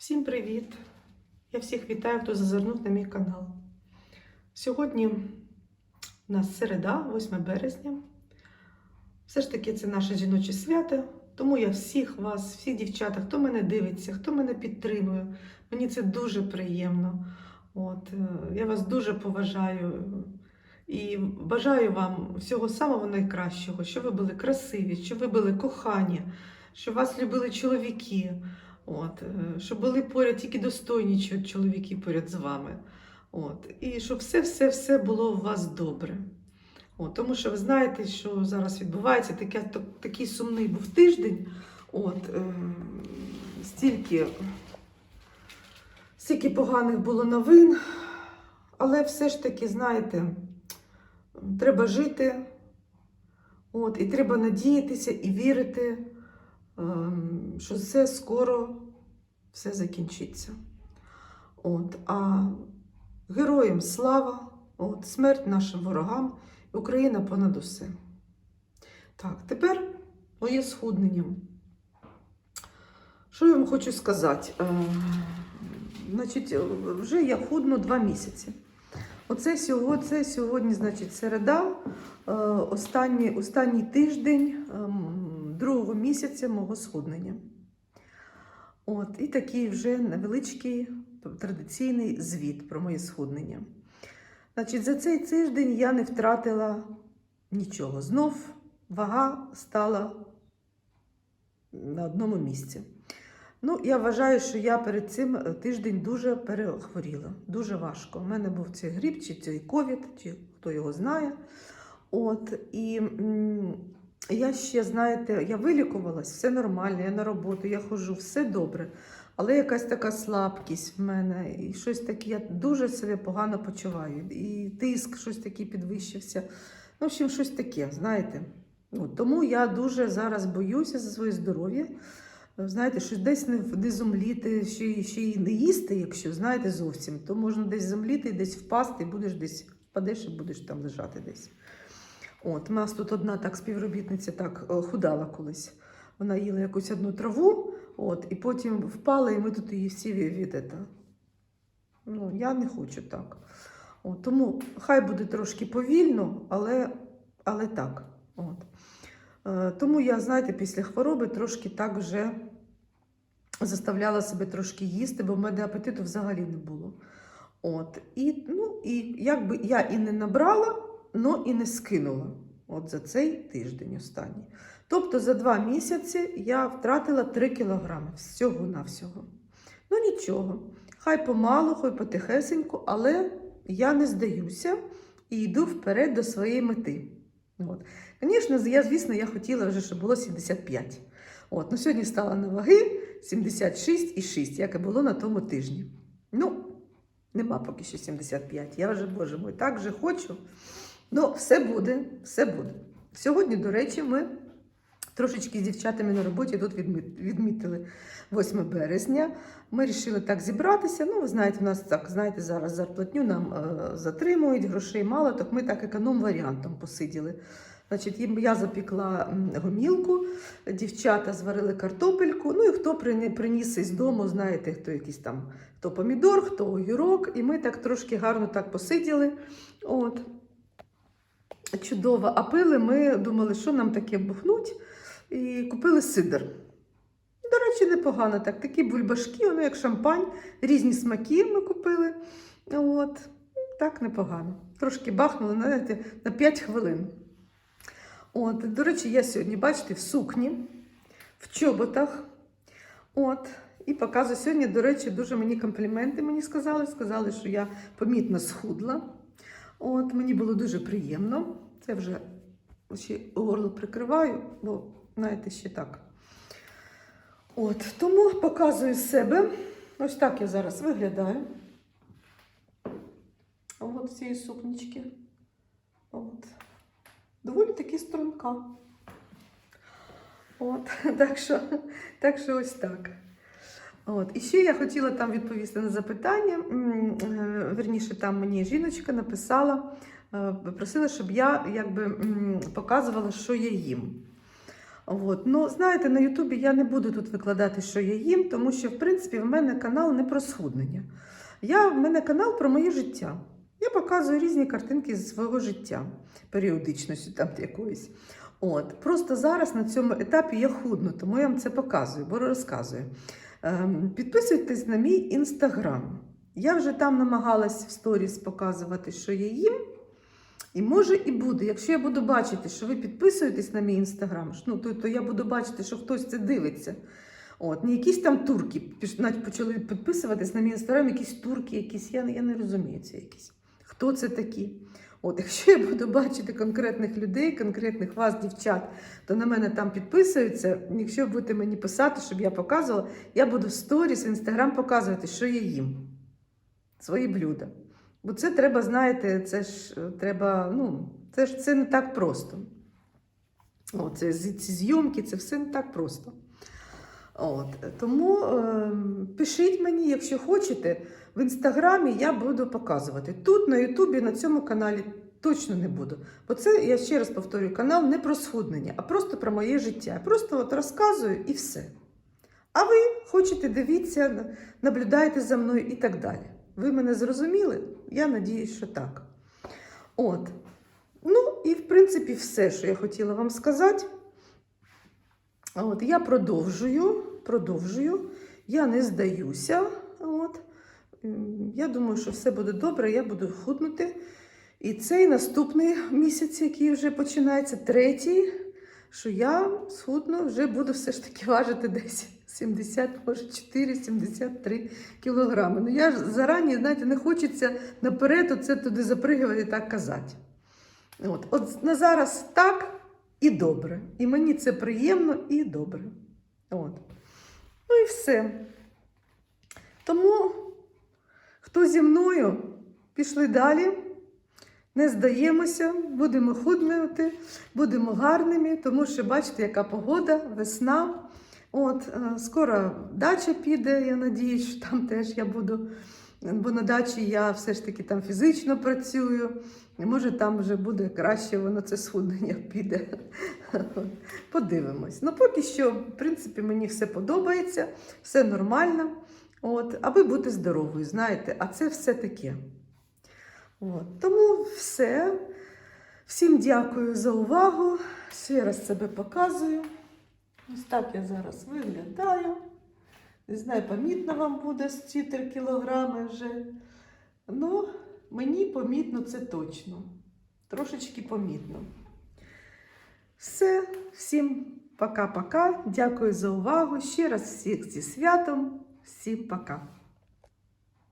Всім привіт! Я всіх вітаю, хто зазирнув на мій канал. Сьогодні у нас середа, 8 березня. Все ж таки, це наше жіноче свято. Тому я всіх вас, всіх дівчата, хто мене дивиться, хто мене підтримує, мені це дуже приємно. От, е, я вас дуже поважаю і бажаю вам всього самого найкращого, щоб ви були красиві, щоб ви були кохані, щоб вас любили чоловіки. От, е, щоб були поряд тільки достойні чоловіки поряд з вами. От, і щоб все-все-все було у вас добре. От, тому що ви знаєте, що зараз відбувається таке, та- такий сумний був тиждень. От, е, стільки, стільки поганих було новин, але все ж таки, знаєте, треба жити, от, і треба надіятися і вірити що все скоро все закінчиться. От, а героям слава, от, смерть нашим ворогам, Україна понад усе. Так, тепер моє схуднення. Що я вам хочу сказати? Е, значить, вже я худну два місяці. Оце сьогодні, це сьогодні, значить, середа, е, останній, останній тиждень ем, другого місяця мого схуднення. От, і такий вже невеличкий традиційний звіт про моє схуднення. Значить, за цей тиждень я не втратила нічого. Знов вага стала на одному місці. Ну, я вважаю, що я перед цим е, тиждень дуже перехворіла. Дуже важко. У мене був цей грип, чи цей ковід, чи хто його знає. От, і я ще, знаєте, я вилікувалась, все нормально, я на роботу, я ходжу, все добре. Але якась така слабкість в мене, і щось таке, я дуже себе погано почуваю. І тиск щось такий підвищився. Ну, в общем, щось таке, знаєте. От, тому я дуже зараз боюся за своє здоров'я. Знаєте, що десь не, не зумліти, ще, ще й не їсти, якщо знаєте зовсім, то можна десь зумліти, десь впасти, і будеш десь впадеш і будеш там лежати десь. От, у нас тут одна так співробітниця так е, худала колись. Вона їла якусь одну траву, от, і потім впала, і ми тут її всі від. Ну, я не хочу так. От, тому хай буде трошки повільно, але, але так. От. Е, Тому я, знаєте, після хвороби трошки так вже заставляла себе трошки їсти, бо в мене апетиту взагалі не було. От. І, ну, і якби я і не набрала, але і не скинула от за цей тиждень останній. Тобто за два місяці я втратила 3 кілограми всього-навсього. Ну нічого, хай помалу, хай потихесеньку, але я не здаюся і йду вперед до своєї мети. От. Звісно, я, звісно, я хотіла вже, щоб було 75. От, ну, сьогодні стала на ваги 76,6, як і було на тому тижні. Ну, нема поки що 75. Я вже, боже мой, так вже хочу. Ну, все буде, все буде. Сьогодні, до речі, ми трошечки з дівчатами на роботі тут відмітили 8 березня. Ми вирішили так зібратися. Ну, ви знаєте, у нас так, знаєте, зараз зарплатню нам е, затримують, грошей мало, так ми так економ-варіантом посиділи. Значить, я запікла гомілку, дівчата зварили картопельку. Ну і хто прині- приніс із дому, знаєте, хто якийсь там, хто помідор, хто огірок. І ми так трошки гарно так посиділи. От. Чудово. А пили ми думали, що нам таке бухнуть, і купили сидр. До речі, непогано так. Такі бульбашки, воно як шампань, різні смаки ми купили. От. Так непогано. Трошки бахнули знаєте, на 5 хвилин. От, до речі, я сьогодні, бачите, в сукні, в чоботах. От, і показую сьогодні, до речі, дуже мені компліменти мені сказали. Сказали, що я помітно схудла. От, мені було дуже приємно. Це вже ще горло прикриваю, бо, знаєте, ще так. От, тому показую себе. Ось так я зараз виглядаю. От цієї сукнічки. От. Доволі таки струнка. От, так що, так що ось так. От. І ще я хотіла там відповісти на запитання. Е, Верніше, там мені жіночка написала, е, просила, щоб я якби показувала, що я їм. От. Ну, знаєте, на Ютубі я не буду тут викладати, що я їм, тому що, в принципі, в мене канал не про схуднення. Я, в мене канал про моє життя. Я показую різні картинки з свого життя, періодичності там якоїсь. От. Просто зараз на цьому етапі я худну, тому я вам це показую, бо розказую. Ем, підписуйтесь на мій інстаграм. Я вже там намагалась в сторіс показувати, що я їм. І може і буде. Якщо я буду бачити, що ви підписуєтесь на мій інстаграм, ну, то, то я буду бачити, що хтось це дивиться. От, не якісь там турки навіть почали підписуватись на мій інстаграм, якісь турки, якісь, я, я не розумію це якісь. Хто це такі? От, якщо я буду бачити конкретних людей, конкретних вас, дівчат, то на мене там підписуються. Якщо будете мені писати, щоб я показувала, я буду в сторіс в інстаграм показувати, що я їм. Свої блюда. Бо це треба, знаєте, це ж е, треба, ну, це ж це не так просто. О, це, ці зйомки, це все не так просто. От, тому е, пишіть мені, якщо хочете, в інстаграмі я буду показувати. Тут на Ютубі, на цьому каналі точно не буду. Бо це, я ще раз повторюю, канал не про схуднення, а просто про моє життя. Я просто от розказую і все. А ви хочете, дивіться, наблюдайте за мною і так далі. Ви мене зрозуміли? Я надіюсь, що так. От. Ну, і в принципі, все, що я хотіла вам сказати. От, я продовжую, продовжую, я не здаюся. От. Я думаю, що все буде добре, я буду худнути. І цей наступний місяць, який вже починається, третій, що я схудну, вже буду все ж таки важити десь 70, може 4-73 кілограми. Ну я ж зарані, знаєте, не хочеться наперед оце туди запригувати і так казати. От, от на зараз так і добре. І мені це приємно і добре. От. Ну і все. Тому, хто зі мною, пішли далі. Не здаємося, будемо худнути, будемо гарними, тому що бачите, яка погода, весна. От, е, скоро дача піде, я надіюсь, що там теж я буду. Бо на дачі я все ж таки там фізично працюю. Може там вже буде краще, воно це схуднення піде. Подивимось. Ну, поки що, в принципі, мені все подобається, все нормально. От, а ви будьте здоровою, знаєте, а це все таке. От, тому все. Всім дякую за увагу. Ще раз себе показую. Ось так я зараз виглядаю. Не знаю, помітно вам буде з ці 3 кілограми вже. Ну, мені помітно це точно. Трошечки помітно. Все, всім пока-пока. Дякую за увагу. Ще раз всіх зі святом. Всім пока.